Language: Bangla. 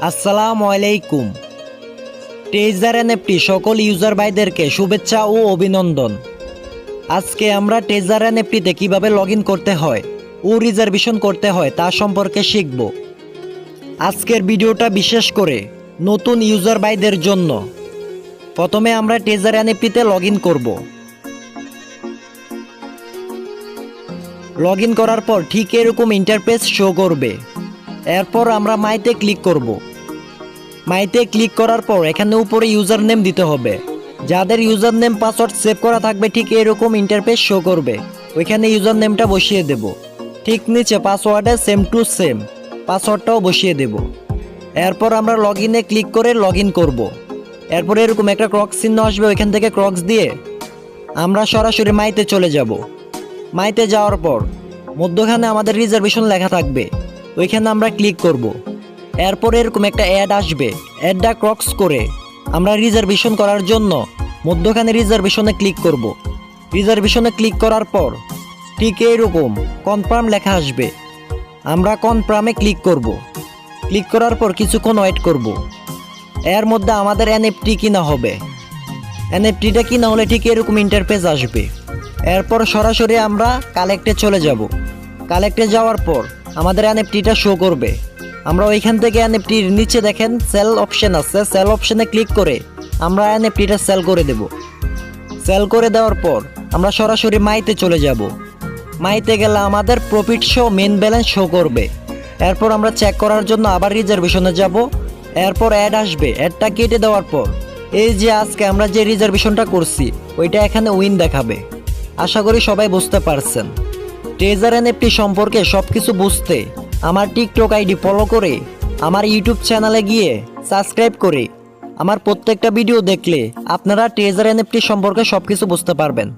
আসসালামু আলাইকুম। টেজার এনএফটি সকল ইউজার ভাইদেরকে শুভেচ্ছা ও অভিনন্দন। আজকে আমরা টেজার এনএফটিতে কীভাবে লগ করতে হয় ও রিজার্ভেশন করতে হয় তা সম্পর্কে শিখব। আজকের ভিডিওটা বিশেষ করে নতুন ইউজার ভাইদের জন্য। প্রথমে আমরা টেজার এনএফটিতে লগ ইন করব। লগ করার পর ঠিক এরকম ইন্টারফেস শো করবে। এরপর আমরা মাইতে ক্লিক করব। মাইতে ক্লিক করার পর এখানে উপরে ইউজার নেম দিতে হবে। যাদের ইউজার নেম পাসওয়ার্ড সেভ করা থাকবে ঠিক এরকম ইন্টারফেস শো করবে। ওইখানে ইউজার নেমটা বসিয়ে দেব। ঠিক নিচে পাসওয়ার্ডে সেম টু সেম পাসওয়ার্ডটাও বসিয়ে দেব। এরপর আমরা লগ ইনে ক্লিক করে লগ ইন করব। এরপর এরকম একটা ক্রক্স চিহ্ন আসবে ওইখান থেকে ক্রক্স দিয়ে আমরা সরাসরি মাইতে চলে যাব। মাইতে যাওয়ার পর মধ্যখানে আমাদের রিজার্ভেশন লেখা থাকবে। ওইখানে আমরা ক্লিক করব। এরপর এরকম একটা অ্যাড আসবে অ্যাডটা ক্রক্স করে আমরা রিজার্ভেশন করার জন্য মধ্যখানে রিজার্ভেশনে ক্লিক করব। রিজার্ভেশনে ক্লিক করার পর ঠিক এইরকম কনফার্ম লেখা আসবে আমরা কনফার্মে ক্লিক করব। ক্লিক করার পর কিছুক্ষণ ওয়েট করব। এর মধ্যে আমাদের এনএফটি কিনা হবে এনএফটিটা কিনা হলে ঠিক এরকম ইন্টারফেস আসবে এরপর সরাসরি আমরা কালেক্টে চলে যাব কালেক্টে যাওয়ার পর আমাদের এনএফটিটা শো করবে। আমরা ওইখান থেকে এনএফটির নিচে দেখেন সেল অপশন আছে। সেল অপশনে ক্লিক করে আমরা এনএফটিটা সেল করে দেব। সেল করে দেওয়ার পর আমরা সরাসরি মাইতে চলে যাব। মাইতে গেলে আমাদের profit show main balance show করবে। এরপর আমরা চেক করার জন্য আবার রিজার্ভেশনে যাব। এরপর অ্যাড আসবে। অ্যাডটা কেটে দেওয়ার পর এই যে আজকে আমরা যে রিজার্ভেশনটা করছি, ওইটা এখানে উইন দেখাবে। আশা করি সবাই বুঝতে পারছেন। ট্রেজার এনএফটি সম্পর্কে সব কিছু বুঝতে আমার টিকটক আইডি ফলো করে, আমার ইউটিউব চ্যানেলে গিয়ে সাবস্ক্রাইব করে। আমার প্রত্যেকটা ভিডিও দেখলে আপনারা ট্রেজার এনএফটি সম্পর্কে সব কিছু বুঝতে পারবেন।